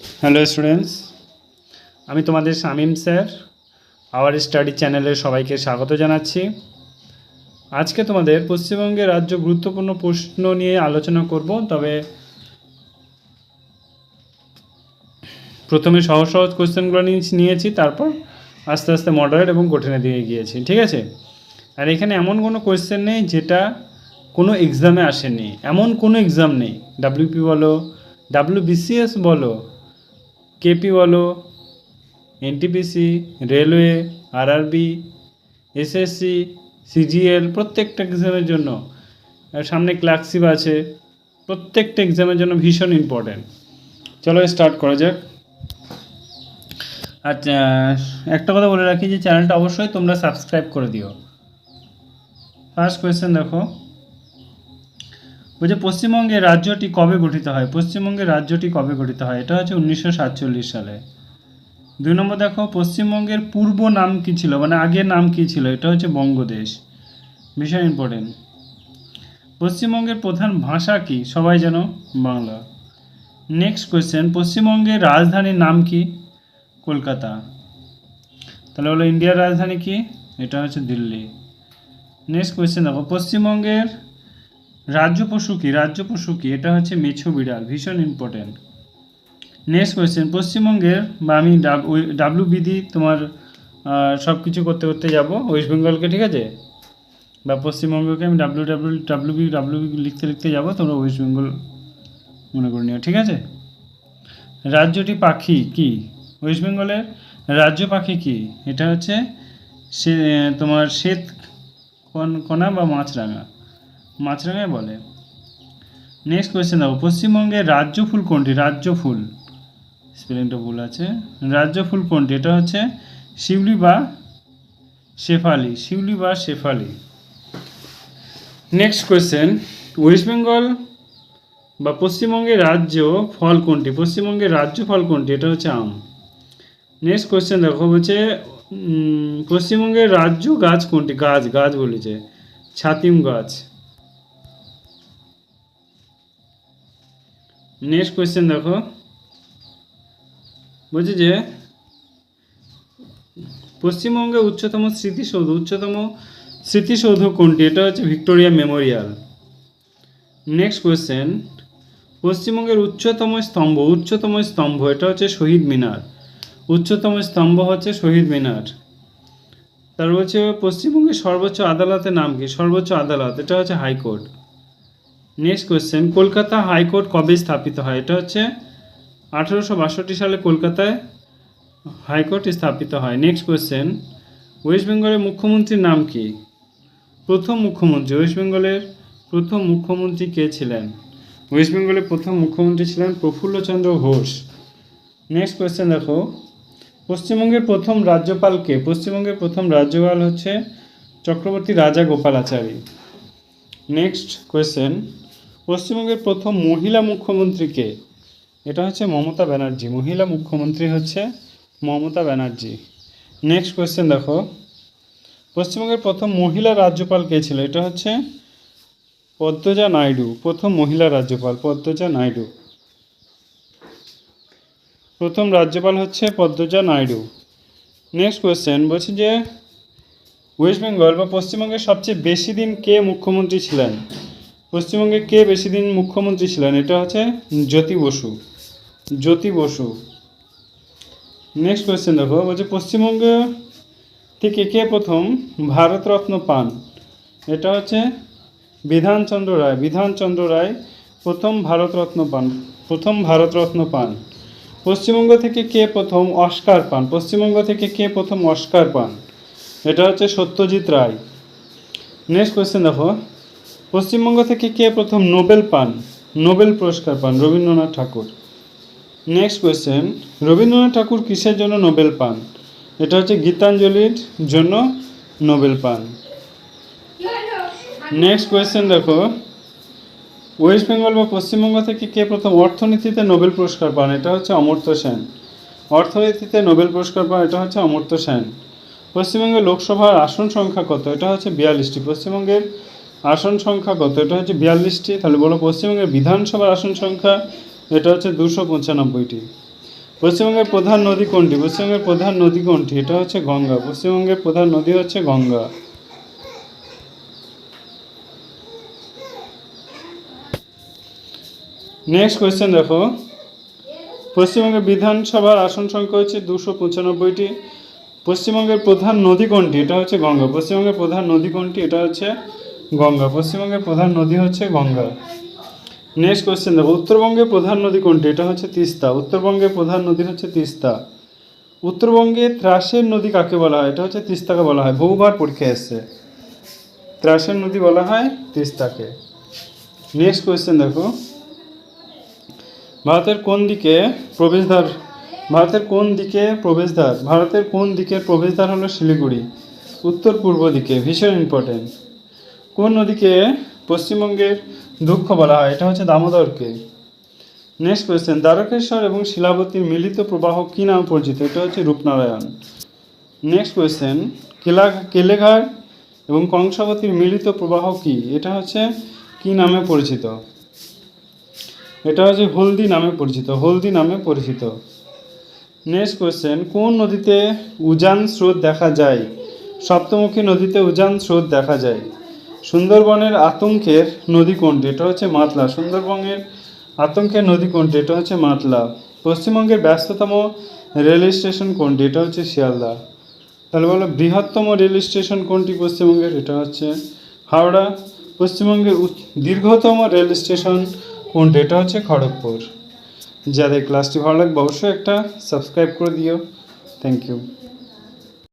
Hello students আমি তোমাদের Shamim sir our study চ্যানেলে সবাইকে স্বাগত জানাচ্ছি। আজকে তোমাদের পশ্চিমবঙ্গের রাজ্য গুরুত্বপূর্ণ প্রশ্ন নিয়ে আলোচনা করব, তবে প্রথমে সহজ সহজ কোশ্চেনগুলো নিয়েছি, তারপর আস্তে আস্তে মডারেট এবং কঠিনের দিকে গিয়েছি, ঠিক আছে? আর এখানে এমন কোনো কোয়েশ্চেন নেই যেটা কোনো এক্সামে আসেনি। এমন কোনো এক্সাম নেই। ডাব্লিউপি বলো ডাব্লিউবিসিএস বলো কেপি বলো NTPC, railway, RRB, SSC, CGL প্রত্যেকটা এক্সামের জন্য সামনে ক্লার্কশিপ আছে, প্রত্যেকটা এক্সামের জন্য ভীষণ ইম্পর্ট্যান্ট চলো স্টার্ট করা যাক। আচ্ছা একটা কথা বলে রাখি যে চ্যানেলটা অবশ্যই তোমরা সাবস্ক্রাইব করে দিও। ফার্স্ট কোয়েশ্চেন দেখো। বলছে পশ্চিমবঙ্গের রাজ্যটি কবে গঠিত হয়? পশ্চিমবঙ্গের রাজ্যটি কবে গঠিত হয়? এটা হচ্ছে উনিশশো সাতচল্লিশ সালে। দুই নম্বর দেখো, পশ্চিমবঙ্গের পূর্ব নাম কি ছিল? মানে আগের নাম কি ছিল? এটা হচ্ছে বঙ্গদেশ। ভীষণ ইম্পর্টেন্ট পশ্চিমবঙ্গের প্রধান ভাষা কি? সবাই যেন বাংলা। নেক্সট কোয়েশ্চেন পশ্চিমবঙ্গের রাজধানীর নাম কি? কলকাতা। তাহলে হলো ইন্ডিয়ার রাজধানী কি? এটা হচ্ছে দিল্লি। নেক্সট কোয়েশ্চেন দেখো, পশ্চিমবঙ্গের রাজ্য পশু কি? রাজ্য পশু কি? এটা হচ্ছে মেছো বিড়াল, ভীষণ ইম্পর্টেন্ট নেক্সট কোয়েশ্চেন পশ্চিমবঙ্গের বা আমি ডাব্লু বিধি তোমার সব কিছু করতে করতে যাব। ওয়েস্ট বেঙ্গলকে ঠিক আছে? বা পশ্চিমবঙ্গকে আমি W W W B W B লিখতে লিখতে যাব, তোমরা ওয়েস্ট বেঙ্গল মনে করে নিও, ঠিক আছে? রাজ্যটি পাখি কি? ওয়েস্ট বেঙ্গলের রাজ্য পাখি কি? এটা হচ্ছে সে তোমার শ্বেত কণা বা মাছরাঙা। মাছরাঙায় বলে। নেক্সট কোয়েশ্চেন দেখো, পশ্চিমবঙ্গের রাজ্য ফুল কোনটি? রাজ্য ফুল। স্পেলিংটা ভুল আছে। রাজ্য ফুল কোনটি? এটা হচ্ছে শিউলি বা শেফালি। শিউলি বা শেফালি। নেক্সট কোয়েশ্চেন ওয়েস্ট বেঙ্গল বা পশ্চিমবঙ্গের রাজ্য ফল কোনটি? পশ্চিমবঙ্গের রাজ্য ফল কোনটি? এটা হচ্ছে আম। নেক্সট কোয়েশ্চেন দেখো বলছে পশ্চিমবঙ্গের রাজ্য গাছ কোনটি? গাছ গাছ বলেছে। ছাতিম গাছ। নেক্সট কোয়েশ্চেন দেখো। বলছে যে পশ্চিমবঙ্গে উচ্চতম স্মৃতিসৌধ উচ্চতম স্মৃতিসৌধ কোনটি? এটা হচ্ছে ভিক্টোরিয়া মেমোরিয়াল। নেক্সট কোয়েশ্চেন পশ্চিমবঙ্গের উচ্চতম স্তম্ভ উচ্চতম স্তম্ভ, এটা হচ্ছে শহীদ মিনার। উচ্চতম স্তম্ভ হচ্ছে শহীদ মিনার। তারপর হচ্ছে পশ্চিমবঙ্গের সর্বোচ্চ আদালতের নাম কি? সর্বোচ্চ আদালত, এটা হচ্ছে high court. Next question Kolkata high court কবে স্থাপিত হয়? এটা হচ্ছে আঠেরোশো বাষট্টি সালে কলকাতায় হাইকোর্ট স্থাপিত হয়। নেক্সট কোয়েশ্চেন ওয়েস্ট বেঙ্গলের মুখ্যমন্ত্রীর নাম কি? প্রথম মুখ্যমন্ত্রী ওয়েস্ট বেঙ্গলের প্রথম মুখ্যমন্ত্রী কে ছিলেন? ওয়েস্ট বেঙ্গলের প্রথম মুখ্যমন্ত্রী ছিলেন প্রফুল্লচন্দ্র ঘোষ। নেক্সট কোয়েশ্চেন দেখো, পশ্চিমবঙ্গের প্রথম রাজ্যপাল কে? পশ্চিমবঙ্গের প্রথম রাজ্যপাল হচ্ছে চক্রবর্তী রাজা গোপালাচারী। নেক্সট কোয়েশ্চেন পশ্চিমবঙ্গের প্রথম মহিলা মুখ্যমন্ত্রী কে এটা হচ্ছে মমতা ব্যানার্জি। মহিলা মুখ্যমন্ত্রী হচ্ছে মমতা ব্যানার্জি। নেক্সট কোয়েশ্চেন দেখো। পশ্চিমবঙ্গের প্রথম মহিলা রাজ্যপাল কে ছিল? এটা হচ্ছে পদ্মজা নাইডু, প্রথম মহিলা রাজ্যপাল, পদ্মজা নাইডু। প্রথম রাজ্যপাল হচ্ছে পদ্মজা নাইডু। নেক্সট কোয়েশ্চেন বলছি যে ওয়েস্ট বেঙ্গল বা পশ্চিমবঙ্গের সবচেয়ে বেশি দিন কে মুখ্যমন্ত্রী ছিলেন? পশ্চিমবঙ্গে কে বেশি দিন মুখ্যমন্ত্রী ছিলেন? এটা হচ্ছে জ্যোতি বসু। জ্যোতি বসু। নেক্সট কোয়েশ্চেন দেখো, বলছে পশ্চিমবঙ্গ থেকে কে প্রথম ভারতরত্ন পান? এটা হচ্ছে বিধানচন্দ্র রায়। বিধানচন্দ্র রায় প্রথম ভারতরত্ন পান। প্রথম ভারতরত্ন পান। পশ্চিমবঙ্গ থেকে কে প্রথম অস্কার পান? পশ্চিমবঙ্গ থেকে কে প্রথম অস্কার পান? এটা হচ্ছে সত্যজিৎ রায়। নেক্সট কোয়েশ্চেন দেখো পশ্চিমবঙ্গ থেকে কে প্রথম নোবেল পান? নোবেল পুরস্কার পান রবীন্দ্রনাথ ঠাকুর। নেক্সট কোয়েশ্চেন রবীন্দ্রনাথ ঠাকুর কিসের জন্য নোবেল পান? এটা হচ্ছে গীতাঞ্জলির জন্য নোবেল পান। নেক্সট কোয়েশ্চেন দেখো ওয়েস্ট বেঙ্গল বা পশ্চিমবঙ্গ থেকে কে প্রথম অর্থনীতিতে নোবেল পুরস্কার পান? এটা হচ্ছে অমর্ত্য সেন। অর্থনীতিতে নোবেল পুরস্কার পান, এটা হচ্ছে অমর্ত্য সেন। পশ্চিমবঙ্গের লোকসভার আসন সংখ্যা কত? এটা হচ্ছে বিয়াল্লিশটি। পশ্চিমবঙ্গের আসন সংখ্যা কত? এটা হচ্ছে বিয়াল্লিশটি। তাহলে বলো পশ্চিমবঙ্গের বিধানসভার আসন সংখ্যা, এটা হচ্ছে দুশো পঁচানব্বইটি। পশ্চিমবঙ্গের প্রধান নদী কোনটি? পশ্চিমবঙ্গের প্রধান নদী কোনটি? এটা হচ্ছে গঙ্গা। পশ্চিমবঙ্গের প্রধান নদী হচ্ছে গঙ্গা। নেক্সট কোয়েশ্চেন দেখো। পশ্চিমবঙ্গের বিধানসভার আসন সংখ্যা হচ্ছে দুশো পঁচানব্বইটি। পশ্চিমবঙ্গের প্রধান নদী কোনটি? এটা হচ্ছে গঙ্গা। পশ্চিমবঙ্গের প্রধান নদী কোনটি? এটা হচ্ছে গঙ্গা। পশ্চিমবঙ্গের প্রধান নদী হচ্ছে গঙ্গা। নেক্সট কোয়েশ্চেন দেখো। উত্তরবঙ্গের প্রধান নদী কোনটি? এটা হচ্ছে তিস্তা। উত্তরবঙ্গের প্রধান নদী হচ্ছে তিস্তা। উত্তরবঙ্গে ত্রাসের নদী কাকে বলা হয়? এটা হচ্ছে তিস্তাকে বলা হয়। বহুবার পরীক্ষা এসছে। ত্রাসের নদী বলা হয় তিস্তাকে। নেক্সট কোয়েশ্চেন দেখো। ভারতের কোন দিকে প্রবেশদ্বার? ভারতের কোন দিকে প্রবেশদ্বার? ভারতের কোন দিকের প্রবেশদ্বার হলো শিলিগুড়ি। উত্তর পূর্ব দিকে। ভীষণ ইম্পর্টেন্ট কোন নদীকে পশ্চিমবঙ্গের দুঃখ বলা হয়? এটা হচ্ছে দামোদরকে। নেক্সট কোয়েশ্চেন দ্বারকেশ্বর এবং শিলাবতীর মিলিত প্রবাহ কী নামে পরিচিত? এটা হচ্ছে রূপনারায়ণ। নেক্সট কোয়েশ্চেন কেলা কেলেঘাট এবং কংসাবতীর মিলিত প্রবাহ কি? এটা হচ্ছে কি নামে পরিচিত? এটা হচ্ছে হলদি নামে পরিচিত, হলদি নামে পরিচিত। নেক্সট কোয়েশ্চেন কোন নদীতে উজান স্রোত দেখা যায়? সপ্তমুখী নদীতে উজান স্রোত দেখা যায়। সুন্দরবনের আতঙ্কের নদী কোনটি? এটা হচ্ছে মাতলা। সুন্দরবনের আতঙ্কের নদী কোনটি? এটা হচ্ছে মাতলা। পশ্চিমবঙ্গের ব্যস্ততম রেল স্টেশন কোনটি? এটা হচ্ছে শিয়ালদা। তাহলে বলো, বৃহত্তম রেল স্টেশন কোনটি পশ্চিমবঙ্গের? এটা হচ্ছে হাওড়া। পশ্চিমবঙ্গের দীর্ঘতম রেল স্টেশন কোনটি? এটা হচ্ছে খড়গপুর। যাদের ক্লাসটি ভালো লাগবে, অবশ্যই একটা সাবস্ক্রাইব করে দিও। Thank you